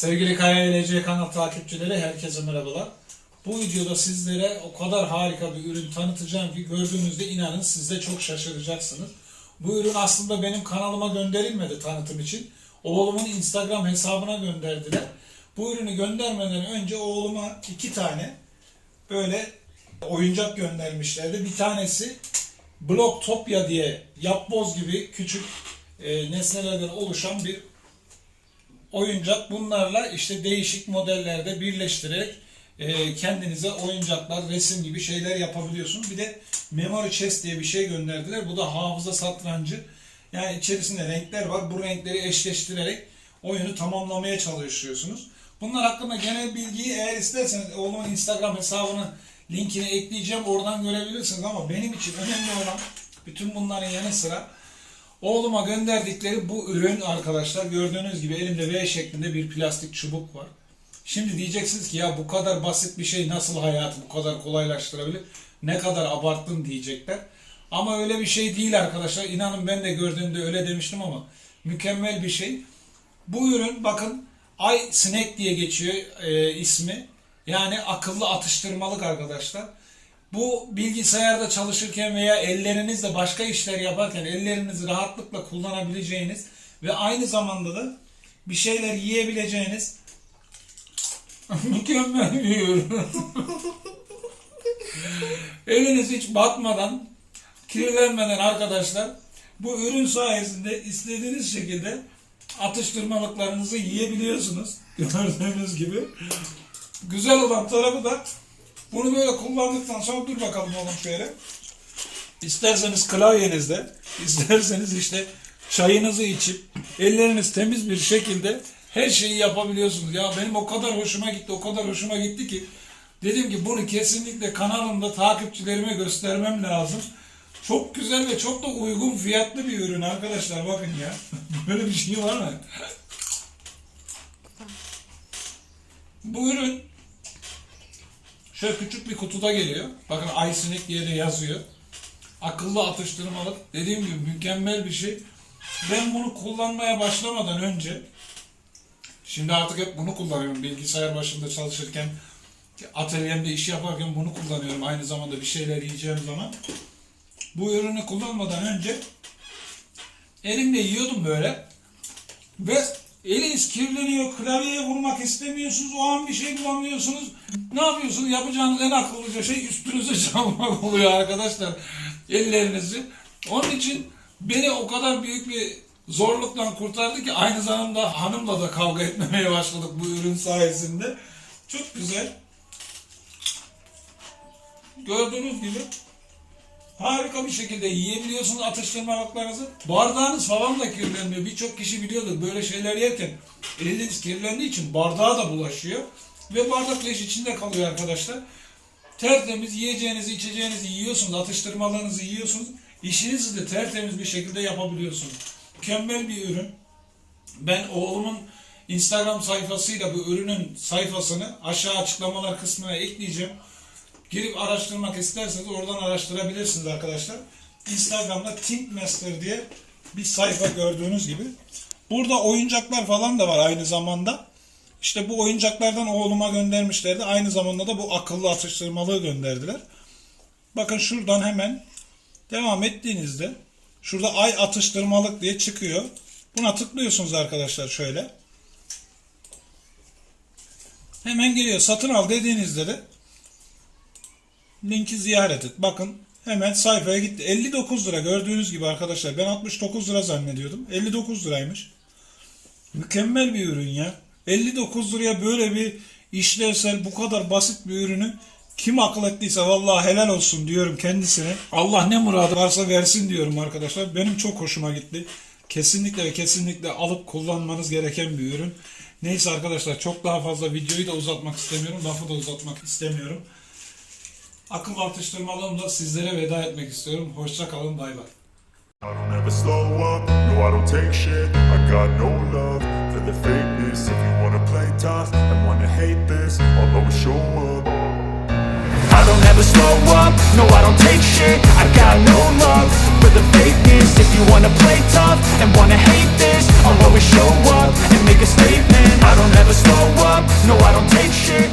Sevgili Kaya LC kanal takipçileri herkese merhabalar. Bu videoda sizlere o kadar harika bir ürün tanıtacağım ki gördüğünüzde inanın siz de çok şaşıracaksınız. Bu ürün aslında benim kanalıma gönderilmedi tanıtım için. Oğlumun Instagram hesabına gönderdiler. Bu ürünü göndermeden önce oğluma iki tane böyle oyuncak göndermişlerdi. Bir tanesi Blocktopia diye yapboz gibi küçük e, nesnelerden oluşan bir oyuncak. Bunlarla işte değişik modellerde birleştirerek e, kendinize oyuncaklar, resim gibi şeyler yapabiliyorsunuz. Bir de Memory Chest diye bir şey gönderdiler. Bu da hafıza satrancı. Yani içerisinde renkler var. Bu renkleri eşleştirerek oyunu tamamlamaya çalışıyorsunuz. Bunlar hakkında genel bilgiyi eğer isterseniz oğlumun Instagram hesabını linkini ekleyeceğim. Oradan görebilirsiniz ama benim için önemli olan bütün bunların yanı sıra Oğluma gönderdikleri bu ürün arkadaşlar gördüğünüz gibi elimde V şeklinde bir plastik çubuk var. Şimdi diyeceksiniz ki ya bu kadar basit bir şey nasıl hayatı bu kadar kolaylaştırabilir? Ne kadar abarttın diyecekler. Ama öyle bir şey değil arkadaşlar. İnanın ben de gördüğümde öyle demiştim ama mükemmel bir şey. Bu ürün bakın Ay Snack diye geçiyor e, ismi. Yani akıllı atıştırmalık arkadaşlar. Bu bilgisayarda çalışırken veya ellerinizle başka işler yaparken ellerinizi rahatlıkla kullanabileceğiniz ve aynı zamanda da bir şeyler yiyebileceğiniz mükemmel bir ürün. Eliniz hiç batmadan, kirlenmeden arkadaşlar bu ürün sayesinde istediğiniz şekilde atıştırmalıklarınızı yiyebiliyorsunuz. Gördüğünüz gibi. Güzel olan tarafı da bunu böyle kullandıktan sonra dur bakalım oğlum şöyle. İsterseniz klavyenizde, isterseniz işte çayınızı içip elleriniz temiz bir şekilde her şeyi yapabiliyorsunuz. Ya benim o kadar hoşuma gitti, o kadar hoşuma gitti ki dedim ki bunu kesinlikle kanalımda takipçilerime göstermem lazım. Çok güzel ve çok da uygun fiyatlı bir ürün arkadaşlar bakın ya. Böyle bir şey var mı? Bu ürün Şöyle küçük bir kutuda geliyor. Bakın iSnack diye de yazıyor. Akıllı atıştırmalık. Dediğim gibi mükemmel bir şey. Ben bunu kullanmaya başlamadan önce şimdi artık hep bunu kullanıyorum. Bilgisayar başında çalışırken atölyemde iş yaparken bunu kullanıyorum. Aynı zamanda bir şeyler yiyeceğim zaman. Bu ürünü kullanmadan önce elimle yiyordum böyle. Ve eliniz kirleniyor, klavyeye vurmak istemiyorsunuz, o an bir şey bulamıyorsunuz. Ne yapıyorsunuz? Yapacağınız en akıllıca şey üstünüze çalmak oluyor arkadaşlar. Ellerinizi. Onun için beni o kadar büyük bir zorluktan kurtardı ki aynı zamanda hanımla da kavga etmemeye başladık bu ürün sayesinde. Çok güzel. Gördüğünüz gibi harika bir şekilde yiyebiliyorsunuz atıştırmalıklarınızı. Bardağınız falan da kirlenmiyor. Birçok kişi biliyordur böyle şeyler yerken eliniz kirlendiği için bardağa da bulaşıyor. Ve bardak leş içinde kalıyor arkadaşlar. Tertemiz yiyeceğinizi, içeceğinizi yiyorsunuz, atıştırmalarınızı yiyorsunuz. İşinizi de tertemiz bir şekilde yapabiliyorsunuz. Mükemmel bir ürün. Ben oğlumun Instagram sayfasıyla bu ürünün sayfasını aşağı açıklamalar kısmına ekleyeceğim. Girip araştırmak isterseniz oradan araştırabilirsiniz arkadaşlar. Instagram'da Thinkmaster diye bir sayfa gördüğünüz gibi. Burada oyuncaklar falan da var aynı zamanda. İşte bu oyuncaklardan oğluma göndermişlerdi. Aynı zamanda da bu akıllı atıştırmalığı gönderdiler. Bakın şuradan hemen devam ettiğinizde şurada ay atıştırmalık diye çıkıyor. Buna tıklıyorsunuz arkadaşlar şöyle. Hemen geliyor. Satın al dediğinizde de linki ziyaret et. Bakın hemen sayfaya gitti. 59 lira gördüğünüz gibi arkadaşlar. Ben 69 lira zannediyordum. 59 liraymış. Mükemmel bir ürün ya. 59 liraya böyle bir işlevsel bu kadar basit bir ürünü kim akıl ettiyse vallahi helal olsun diyorum kendisine. Allah ne muradı varsa versin diyorum arkadaşlar. Benim çok hoşuma gitti. Kesinlikle ve kesinlikle alıp kullanmanız gereken bir ürün. Neyse arkadaşlar çok daha fazla videoyu da uzatmak istemiyorum. Lafı da uzatmak istemiyorum. Akıl atıştırmalığımla sizlere veda etmek istiyorum. Hoşça kalın bay bay. I don't ever slow up, no I don't take shit. I got no love for the fakeness. If you wanna play tough and wanna hate this I'll always show up. I don't ever slow up, no I don't take shit. I got no love for the fakeness. If you wanna play tough and wanna hate this I'll always show up and make a statement. I don't ever slow shit